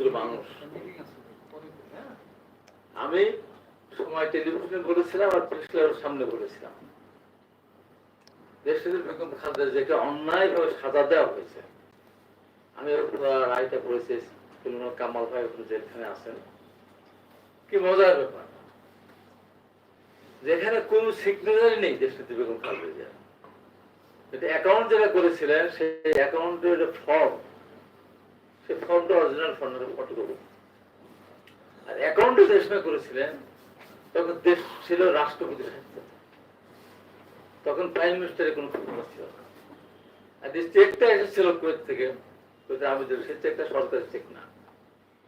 ক্ষুদ্র মানুষ আমি সময় টেলিভিশনে বলেছিলাম আর প্রেস সামনে বলেছিলাম দেশের বেগম খালেদা যেটা অন্যায়ভাবে সাজা দেওয়া হয়েছে। আমি রায়টা পড়েছি কামাল ভাই ওখানে যেখানে আছেন। কি মজার ব্যাপার। যেখানে কোন সিগনেচারই নেই দেশনেত্রী বেগম খালেদা জিয়া এটা অ্যাকাউন্ট যেটা করেছিলেন, সেই অ্যাকাউন্টের ফর্ম সেই ফর্মটা অরিজিনাল ফর্মের আর অ্যাকাউন্টে করেছিলেন, তখন দেশ ছিল রাষ্ট্রপতির তখন প্রাইম মিনিস্টারের কোনো ক্ষমতা ছিল না। আর যে চেকটা এসেছিল কুয়েত থেকে আবেদন সেই চেকটা সরকারি চেক না।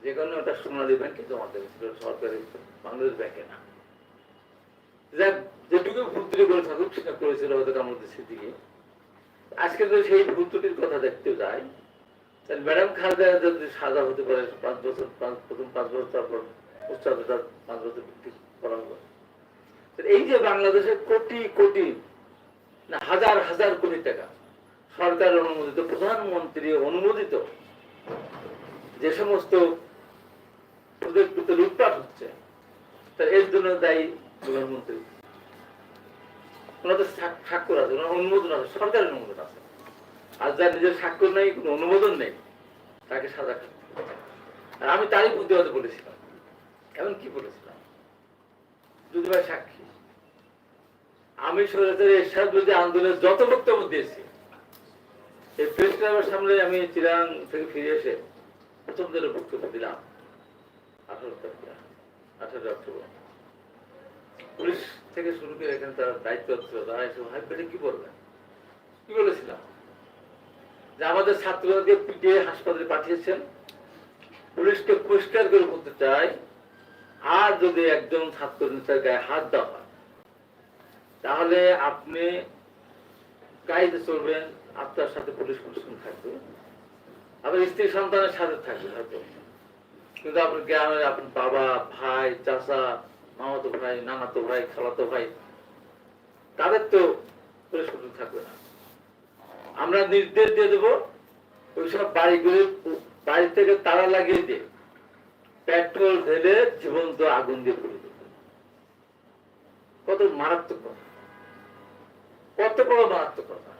যে কারণে ওটা সোনালী ব্যাংকে জমা দেবে ছিল সরকারি বাংলাদেশ ব্যাংকে না। যাক, যেটুকু ভুল করে থাকুক, সেটা করেছিল হয়তো কামরুদ্দিন সিদ্দিকি। আজকে যদি সেই ভুল ত্রুটির কথা দেখতে তাহলে ম্যাডাম খালেদা যদি সাজা হতে পারে, পাঁচ বছর প্রথম পাঁচ বছর তারপর উচ্চারণটা পাঁচ বছর করা এই যে বাংলাদেশে কোটি কোটি হাজার হাজার কোটি টাকা সরকার অনুমোদিত, প্রধানমন্ত্রী অনুমোদিত যে সমস্ত প্রজেক্টগুলোতে লুটপাট হচ্ছে তা এর জন্য দায়ী প্রধানমন্ত্রী। ওনাদের স্বাক- স্বাক্ষর আছে, ওনার অনুমোদন আছে, সরকারের অনুমোদন আছে। আর যার নিজের স্বাক্ষর নেই, কোনো অনুমোদন নেই, তাকে সাজা আর আমি তারই প্রতিবাদে বলেছিলাম। এমন কি বলেছিলাম? যদি ভাই সাক্ষী। আমি সরকারের এরশাদ বিরোধী আন্দোলনের যত বক্তব্য দিয়েছি, এই প্রেস ক্লাবের সামনে আমি চিরাং থেকে ফিরে এসে প্রথম দিনের বক্তব্য দিলাম। আঠারো তারিখ, আঠারো অক্টোবর। পুলিশ থেকে শুরু করে এখানে তারা দায়িত্ব ছিল, তারা এসে ভাই কি বলবেন কি বলেছিলাম? যে আমাদের ছাত্রদেরকে পিটিয়ে হাসপাতালে পাঠিয়েছেন। পুলিশকে পরিষ্কার করে বলতে চাই, আর যদি একজন ছাত্র নেতার গায়ে হাত দেওয়া হয়, তাহলে আপনি গাইতে চলবেন, আপনার সাথে পুলিশ প্রশাসন থাকবে। আপনার স্ত্রী সন্তানের সাথে থাকবে হয়তো। কিন্তু আপনার গ্রামের আপনার বাবা, ভাই, চাচা, মামাতো ভাই, নানাতো ভাই, খালাতো ভাই, তাদের তো পুলিশ প্রশাসন থাকবে না। আমরা নির্দেশ দিয়ে দেবো, ওইসব বাড়িগুলি, বাড়ি থেকে তালা লাগিয়ে দিয়ে পেট্রোল ঢেলে জীবন্ত আগুন দিয়ে পুড়ে দেবে। কত মারাত্মক কথা। কত বড় মারাত্মক কথা।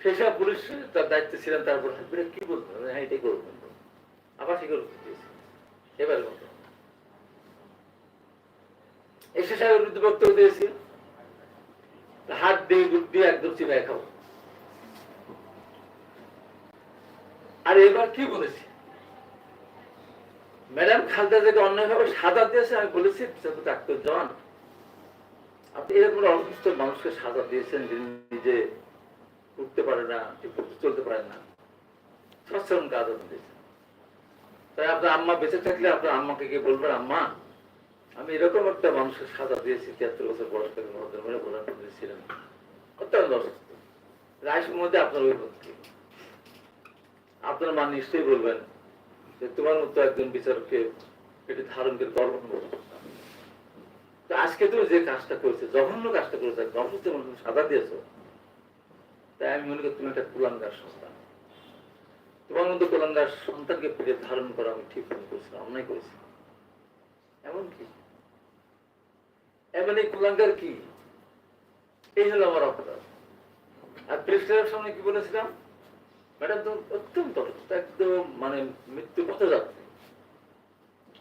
সেসব পুলিশ তার দায়িত্বে ছিলেন তারপর কি বলতো হ্যাঁ এটাই করবেন আবার সে দিয়েছে এবার এসে বিরুদ্ধে বক্তব্য দিয়েছি। হাত দিয়ে দুধ দিয়ে একদম চিবাই খাব। আর এবার কি বলেছি? ম্যাডাম খালদা থেকে অন্যায়ভাবে সাজা দিয়েছে, আমি বলেছি ডাক্তার জন। আপনি এরকম অসুস্থ মানুষকে সাজা দিয়েছেন যিনি নিজে উঠতে পারে না চলতে পারে না। সচ্ছলন কাজ দিয়েছেন। তাই আপনার আম্মা বেঁচে থাকলে আপনার আম্মাকে গিয়ে বলবেন, আম্মা আমি এরকম একটা মানুষের সাজা দিয়েছি, তিয়াত্তর বছর বয়স থেকে মহাদের মানে প্রধানমন্ত্রী ছিলেন। অত্যন্ত অসুস্থ। রাইসের মধ্যে আপনার অভিমত কি? আপনার মা নিশ্চয়ই বলবেন যে তোমার মতো একজন বিচারককে এটি ধারণ করে গর্ব অনুভব করতাম। তো আজকে তুমি যে কাজটা করেছ, জঘন্য কাজটা করেছ অসুস্থ মানুষ সাজা দিয়েছ, তাই আমি মনে করি তুমি একটা কুলাঙ্গার সন্তান। তোমার মতো কুলাঙ্গার সন্তানকে ফিরে ধারণ করা আমি ঠিক মনে করেছিলাম অন্যায় করেছিলাম। এমন কি এমন এই কুলাঙ্গার কি? এই হলো আমার অপরাধ। আর প্রেস ক্লাবের সামনে কি বলেছিলাম? ম্যাডাম তো অত্যন্ত একদম মানে মৃত্যু পথে যাচ্ছে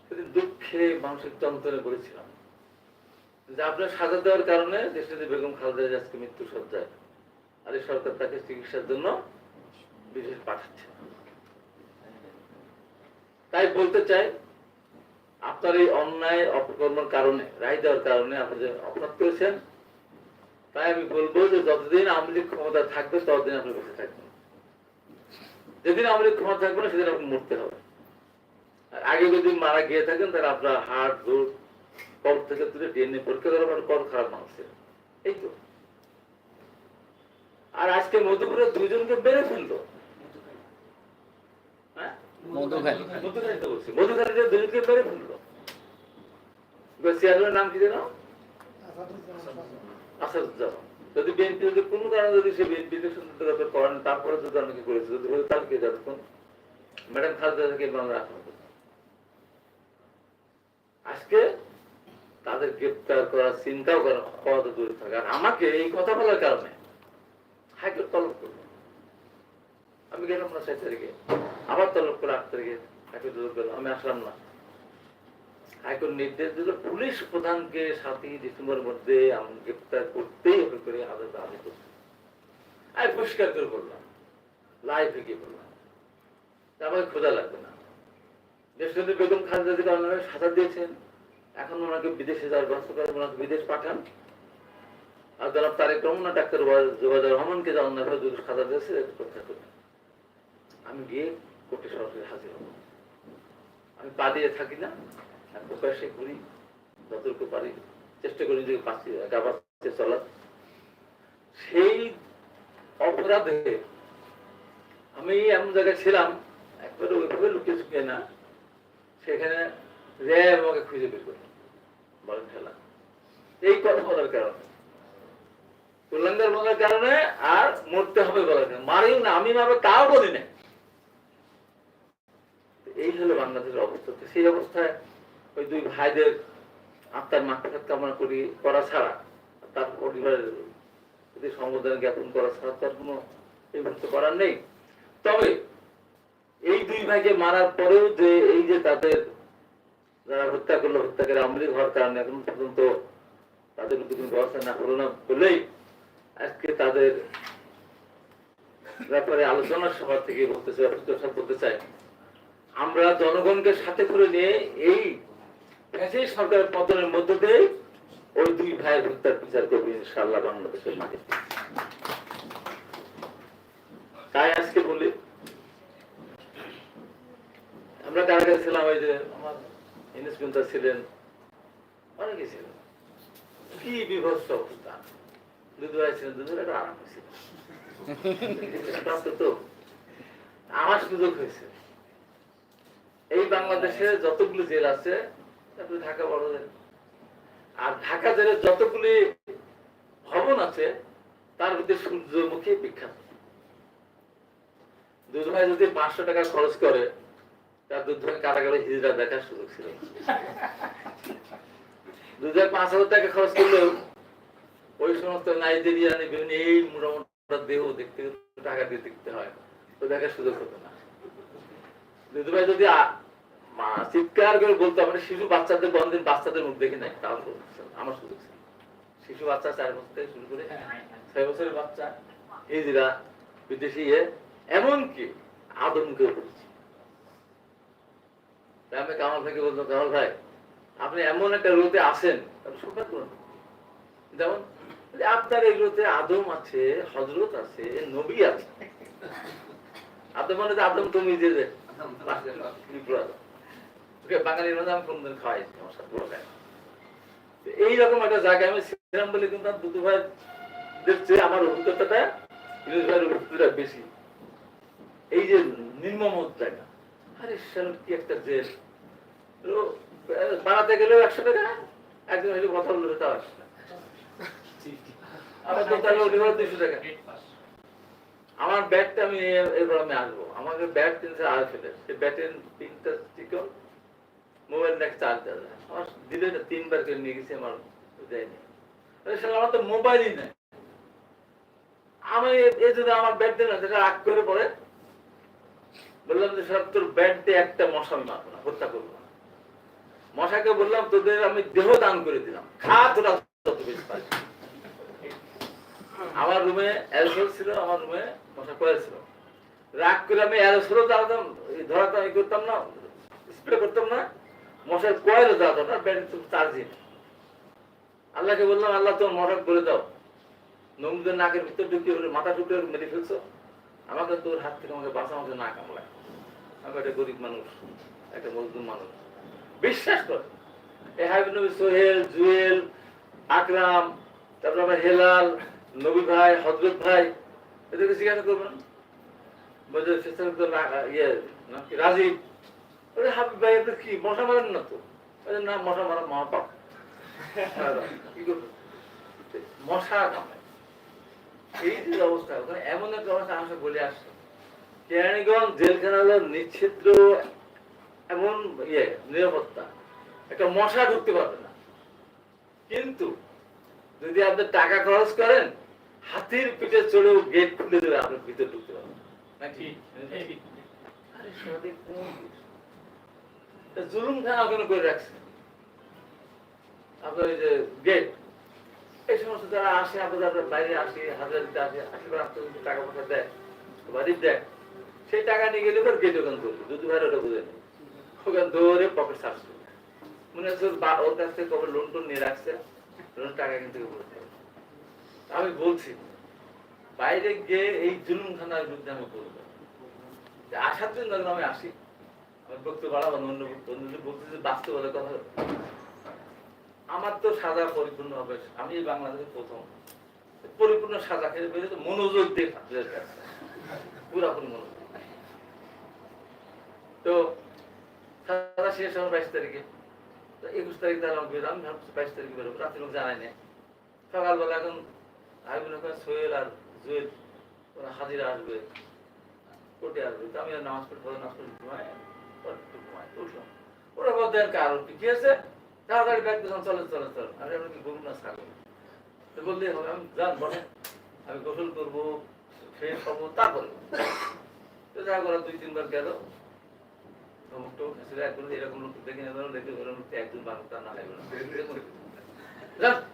সেদিন দুঃখে মানসিক যন্ত্রণে বলেছিলাম। যে আপনার সাজা দেওয়ার কারণে দেশনেত্রী বেগম খালেদা আজকে মৃত্যু সজ্জায় আর এই সরকার তাকে চিকিৎসার জন্য বিশেষ পাঠাচ্ছে। তাই বলতে চাই আপনার এই অন্যায় অপকর্মের কারণে রায় দেওয়ার কারণে আপনি যে অপরাধ করেছেন তাই আমি বলব যে যতদিন আওয়ামী লীগ ক্ষমতা থাকবে ততদিন আপনি বেঁচে থাকবেন। যেদিন আওয়ামী লীগ ক্ষমতা থাকবে না সেদিন আপনি মরতে হবে। আর আগে যদি মারা গিয়ে থাকেন তাহলে আপনার হার্ট রোড কর থেকে তুলে ডিএনএ পরীক্ষা করা আপনার কর খারাপ মানুষ ছিল। এই তো। আর আজকে মধুপুরে দুইজনকে বেড়ে ফেলল। হ্যাঁ? মধুখালী মধুখালী তো বলছি। মধুখালীতে দুজনকে মেরে ফেলল। নাম কি যেন? যদি বিএনপি যদি কারণে যদি সে ইলেকশন করেন, তারপরে যদি যদি তার কে ম্যাডাম খালেদা থেকে আমরা। আজকে তাদের গ্রেপ্তার করার চিন্তাও করা হওয়া দূরে থাকে। আর আমাকে এই কথা বলার কারণে হাইকোর্ট তলব করল। আমি গেলাম না ছয় তারিখে। আবার তলব করে আট তারিখে হাইকোর্ট আমি আসলাম না। হাইকোর্ট নির্দেশ দিল, পুলিশ প্রধানকে সাতই ডিসেম্বরের মধ্যে আমাকে গ্রেপ্তার করতেই হবে করে আদালত আদেশ করছে আমি পরিষ্কার করে বললাম লাইভে গিয়ে বললাম। আমাকে খোঁজা লাগবে না। দেশনেত্রী বেগম খালেদা জিকে আপনারা সাজা দিয়েছেন। এখন ওনাকে বিদেশে যাওয়ার ব্যবস্থা করেন ওনাকে বিদেশ পাঠান। আর জনাব তারেক রহমান, ডাক্তার জোবাজার রহমানকে যা অন্যভাবে দুটো সাজা দিয়েছে এটা প্রত্যাহার করবেন আমি গিয়ে কোর্টে সরাসরি হাজির হব। আমি পা দিয়ে থাকি না। আমি প্রকাশ্যে ঘুরি যতটুকু পারি, চেষ্টা করি যে বাঁচি গা বাঁচতে চলার সেই অপরাধে আমি এমন জায়গায় ছিলাম, একবারে ওইভাবে লুকিয়ে চুকিয়ে না, সেখানে র্যাব আমাকে খুঁজে বের করে। বলেন খেলা। এই কথা বলার কারণে। কুল্লাঙ্গার বলার কারণে আর মরতে হবে বলার কারণে। মারিও না, আমি মারবো, তাও বলি না এই হলো বাংলাদেশের অবস্থা। সেই অবস্থায় ওই দুই ভাইদের আত্মার মাথাঘাত কামনা করি, করা ছাড়া, তার পরিবারের প্রতি সম্বোধনা জ্ঞাপন করা ছাড়া তার কোনো করার নেই। তবে এই দুই ভাইকে মারার পরেও যে এই যে তাদের যারা হত্যা করল হত্যাকারী আমলি হওয়ার কারণে এখন পর্যন্ত তাদের মধ্যে কোনো ব্যবস্থা না হলো না বলেই আজকে তাদের ব্যাপারে আলোচনা সভা থেকে বলতে চাই বলতে চাই। আমরা জনগণকে সাথে করে নিয়ে এই পতনের মধ্য দিয়ে ওই দুই ভাইয়ের হত্যার বিচার করব ইনশাআল্লাহ বাংলাদেশের মাঠে তাই আজকে বলি, আমরা কারাগারে ছিলাম ওই যে আমার ছিলেন অনেকে ছিলেন। কি বিভৎস অবস্থা। ভাই ছিলেন একটা আরাম হয়েছিল। তো। আমার সুযোগ হয়েছে। এই বাংলাদেশে যতগুলো জেল আছে তারপরে ঢাকা বড় জেল আর ঢাকা জেলের যতগুলি ভবন আছে, তার মধ্যে সূর্যমুখী বিখ্যাত। দুধ ভাই যদি পাঁচশো টাকা খরচ করে, তার দুধ ভাই কারাগারে হিজড়া দেখার সুযোগ ছিল। দুধ ভাই পাঁচ হাজার টাকা খরচ করলেও, ওই সমস্ত নাইজেরিয়ান বিভিন্ন এই মোটামোটা দেহ দেখতে, টাকা দিয়ে দেখতে হয়। তো দেখার সুযোগ হতো না। দুধ ভাই যদি মা- চিৎকার করে বলতো আমরা শিশু বাচ্চাদের বন্ধের বাচ্চাদের মুখ দেখি নাই তাও বলতো। আমার সুযোগ শিশু বাচ্চা চার বছর থেকে শুরু করে ছয় বছরের বাচ্চা হিজরা বিদেশি ইয়ে এমনকি আদমকেও করেছি আমি কামাল ভাইকে বললাম কামাল ভাই আপনি এমন একটা রোদে আসেন করুন যেমন আপনার এগুলোতে আদম আছে হজরত আছে নবী আছে। আদম মানে যে আদম তুমি যে মধ্যে আমি কোনদিন আমার সাথে বড় এইরকম একটা জায়গায় আমি ছিলাম বলে কিন্তু আমার আমার অভিজ্ঞতাটা ভাইয়ের অভিজ্ঞতাটা বেশি। এই যে জায়গা, আরে কি একটা গেলেও একশো টাকা, একজন হয়তো কথা তাও ওটা দুশো টাকা। আমার ব্যাটটা আমি এবার আমি আসব। আমাকে ব্যাট কিনছে আর ফেলে সে ব্যাটের তিনটা চিকন মোবাইল নেক্সট চার্জ দেওয়া যায়। আমার দিলে না তিনবার করে নিয়ে গেছি, আমার দেয়নি। আমার তো মোবাইলই নেই। আমি এ- যদি আমার ব্যাট দেয় না, সেটা রাগ করে পরে বললাম যে, সব তোর ব্যাট দিয়ে একটা মশা আমি মারবো না, হত্যা করব না। মশাকে বললাম, তোদের আমি দেহ দান করে দিলাম। খা, তোরা আমার রুমে অ্যালকোহল ছিল, আমার রুমে মশা কয়েল ছিল। রাগ করে আমি অ্যালকোহলও জ্বালাতাম ধরাতাম করতাম না স্প্রে করতাম না। মশার কয়েলও জ্বালাতাম না? ব্যাটারি তো চার্জিং। আল্লাহকে বললাম, আল্লাহ, তোমার মশা করে দাও। নমুদের নাকের ভিতর ঢুকিয়ে ওর মাথা ঢুকে ওর মেরে ফেলছো? আমাকে তোর হাত থেকে আমাকে বাঁচা আমাকে না কামড়ায়। আমি একটা গরিব মানুষ, একটা মজদুর মানুষ। বিশ্বাস কর, এ হাবিব নবী, সোহেল, জুয়েল, আকরাম, তারপর আমার হেলাল, নবী ভাই হজরত ভাই, এদেরকে জিজ্ঞাসা করবেন। বলছে ইয়ে রাজীব। হাবিব ভাই এদের কি মশা মারেন না তো? না মশা মারা মশা এই যে অবস্থা ওখানে এমন একটা অবস্থা বলে আসছে। কেরানীগঞ্জ জেলখানা হলো নিচ্ছিদ্র এমন ইয়ে নিরাপত্তা। একটা মশা ঢুকতে পারবে না। কিন্তু যদি আপনি টাকা খরচ করেন হাতির পিঠে চড়েও গেট খুলে দেবে আপনি ভিতরে ঢুকতে পারবেন নাকি আরে সবাই কোন দেশ? তা জুলুম খানা ওখানে করে রাখছে আপনার ওই যে গেট এই সমস্ত যারা আসে, আপনাদের বাইরে আসে, হাজার দিতে আসে আপনার যদি টাকা পয়সা দেয় বাড়ি দেয়, সেই টাকা নিয়ে গেলে ওর গেট ওখান করবে দুদু ভাইয়ের ওটা বুঝে নেই ওখান ধরে পকেট করবে। মনে হচ্ছে ওর কাছ থেকে কবে লোন টোন নিয়ে রাখছে লোন টাকা কিন্তু আমি বলছি, বাইরে গিয়ে এই জুলুমখানার বিরুদ্ধে আমি করব আসার জন্য আমি আসি কথা আমার তো সাজা পরিপূর্ণ হবে, আমি বাংলাদেশের প্রথম। পরিপূর্ণ সাজা খেয়ে বেরিয়ে তো মনোযোগ দিয়ে। পুরাপুরি মনোযোগ তো সাজা শেষ আমার বাইশ তারিখে। একুশ তারিখ তার আমার বেরো আমি ভাবছি বাইশ তারিখে বেরোবো, রাত্রি লোক জানাই না সকালবেলা এখন আমি মনে সোহেল আর জুয়েল, ওরা হাজিরা আসবে, কোর্টে আসবে। তো আমি নামাজ পড়ে পরে নামাজ পড়ে পরে ওরা কারণ কি হয়েছে তাড়াতাড়ি ব্যাগ চলে চলে আমি কি গরু না ছাগল তো হবে আমি আমি গোসল করব তো যা করে দুই তিনবার গেল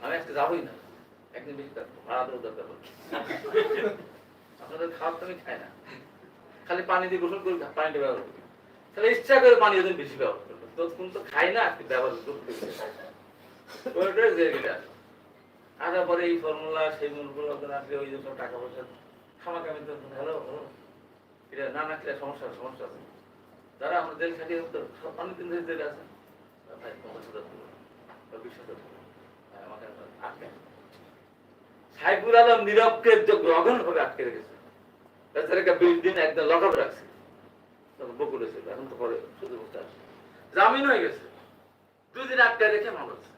আমি যাবোই না একদিন আপনাদের খাবার তো আমি খাই না খালি পানি দিয়ে গোসল করি, পানিটা ব্যবহার করি। তাহলে ইচ্ছা করে পানি ওদের বেশি ব্যবহার করব তো কোন তো খাই না ব্যবহার করতে আসার পরে এই ফর্মুলা, সেই মূলগুলো আসলে ওই যে সব টাকা পয়সা, খামাখামি তো হ্যালো এটা না না এটা সমস্যা সমস্যা আছে। যারা আমরা জেল খাটিয়ে অনেকদিন ধরে জেলে আছে। ভাই আলম নীরবকে গ্রহণ ভাবে আটকে রেখেছে বেচারাকে বিশ দিন একদম লকআপ রাখছে। তখন বকুলে এখন তো পরে আসে জামিন হয়ে গেছে দুদিন আটকে রেখে হচ্ছে।